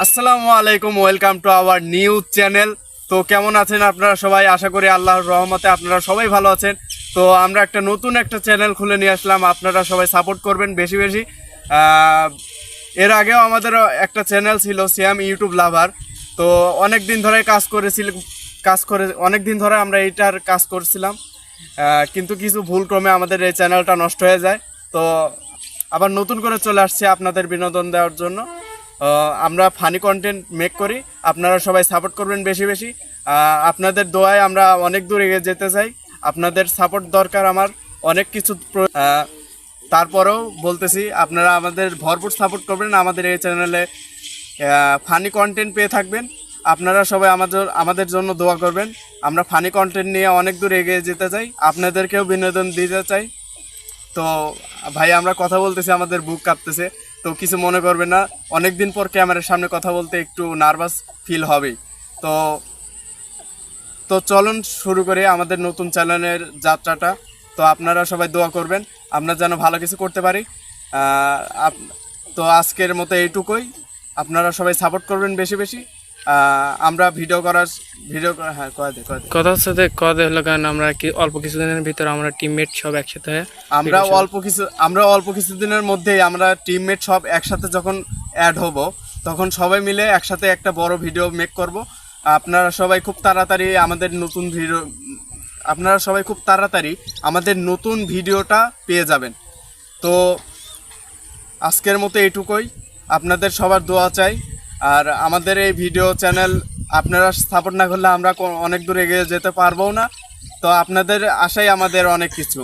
আসসালামু আলাইকুম, welcome to our news channel. তো কেমন আছেন আপনারা সবাই? আশা করি আল্লাহর রহমতে আপনারা সবাই ভালো আছেন। তো আমরা একটা নতুন একটা চ্যানেল খুলে নিয়ে আসলাম। আপনারা সবাই সাপোর্ট করবেন বেশি বেশি। এর আগেও আমাদের একটা চ্যানেল ছিল সিয়াম ইউটিউব লাভার। তো অনেক দিন ধরে কাজ করেছিল, কাজ করে অনেক দিন ধরে আমরা এইটার কাজ করছিলাম। কিন্তু কিছু ভুল ক্রমে আমাদের এই চ্যানেলটা নষ্ট হয়ে যায়। তো আবার নতুন করে চলে আসছে আপনাদের বিনোদন দেওয়ার জন্য। আমরা ফানি কন্টেন্ট মেক করি। আপনারা সবাই সাপোর্ট করবেন বেশি বেশি। আপনাদের দোয়ায় আমরা অনেক দূর এগিয়ে যেতে চাই। আপনাদের সাপোর্ট দরকার আমার। অনেক কিছু তারপরেও বলতেছি, আপনারা আমাদের ভরপুর সাপোর্ট করবেন। আমাদের এই চ্যানেলে ফানি কন্টেন্ট পেয়ে থাকবেন। আপনারা সবাই আমাদের আমাদের জন্য দোয়া করবেন। আমরা ফানি কন্টেন্ট নিয়ে অনেক দূর এগিয়ে যেতে চাই। আপনাদেরকেও বিনোদন দিতে চাই। তো ভাই, আমরা কথা বলতেছি, আমাদের বুক কাঁপতেছে। তো কিছু মনে করবে না অনেক দিন পর ক্যামেরার সামনে কথা বলতে একটু নার্ভাস ফিল হবে তো তো চলুন শুরু করে আমাদের নতুন চ্যানেলের যাত্রাটা। তো আপনারা সবাই দোয়া করবেন, আমরা যেন ভালো কিছু করতে পারি। তো আজকের মতো এইটুকুই। আপনারা সবাই সাপোর্ট করবেন বেশি বেশি। আমরা ভিডিও করার ভিডিও হ্যাঁ কয়ে দে কথা হচ্ছে যে কথা হলো কারণ আমরা কি অল্প কিছুদিনের ভিতরে আমরা টিমমেট সব একসাথে আমরা অল্প কিছু আমরা অল্প কিছুদিনের মধ্যেই আমরা টিমমেট সব একসাথে যখন অ্যাড হব তখন সবাই মিলে একসাথে একটা বড় ভিডিও মেক করব। আপনারা সবাই খুব তাড়াতাড়ি আমাদের নতুন ভিডিও আপনারা সবাই খুব তাড়াতাড়ি আমাদের নতুন ভিডিওটা পেয়ে যাবেন। তো আজকের মতো এইটুকুই। আপনাদের সবার দোয়া চাই। আর আমাদের এই ভিডিও চ্যানেল আপনারা স্থাপন না করলে আমরা অনেক দূর এগিয়ে যেতে পারব না। তো আপনাদের আশাই আমাদের অনেক কিছু।